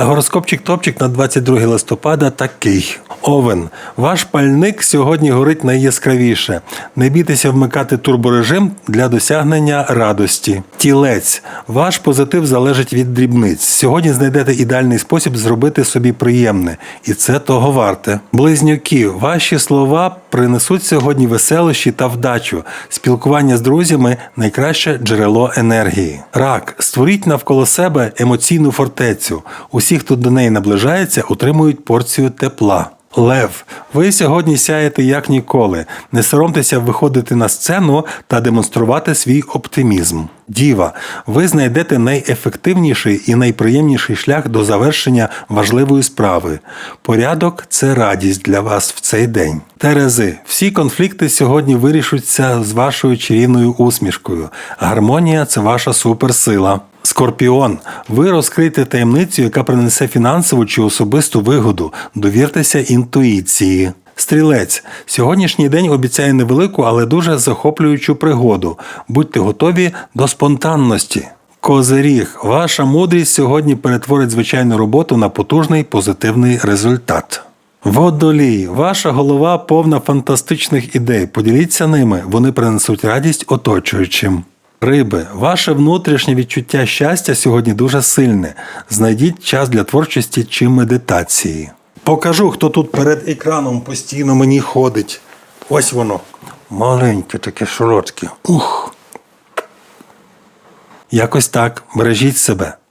Гороскопчик топчик на 22 листопада такий. Овен, ваш пальник сьогодні горить найяскравіше. Не бійтеся вмикати турборежим для досягнення радості. Тілець, ваш позитив залежить від дрібниць. Сьогодні знайдете ідеальний спосіб зробити собі приємне, і це того варте. Близнюки, ваші слова принесуть сьогодні веселощі та вдачу. Спілкування з друзями найкраще джерело енергії. Рак, створіть навколо себе емоційну фортецю. Усі, хто до неї наближається, отримують порцію тепла. Лев, ви сьогодні сяєте як ніколи. Не соромтеся виходити на сцену та демонструвати свій оптимізм. Діва, ви знайдете найефективніший і найприємніший шлях до завершення важливої справи. Порядок це радість для вас в цей день. Терези, всі конфлікти сьогодні вирішуються з вашою чарівною усмішкою. Гармонія це ваша суперсила. Скорпіон, ви розкрите таємницю, яка принесе фінансову чи особисту вигоду. Довіртеся інтуїції. Стрілець, сьогоднішній день обіцяє невелику, але дуже захоплюючу пригоду. Будьте готові до спонтанності. Козиріг, ваша мудрість сьогодні перетворить звичайну роботу на потужний позитивний результат. Водолій, ваша голова повна фантастичних ідей. Поділіться ними, вони принесуть радість оточуючим. Риби, ваше внутрішнє відчуття щастя сьогодні дуже сильне. Знайдіть час для творчості чи медитації. Покажу, хто тут перед екраном постійно мені ходить. Ось воно. Маленьке, таке широтке. Ух. Якось так. Бережіть себе.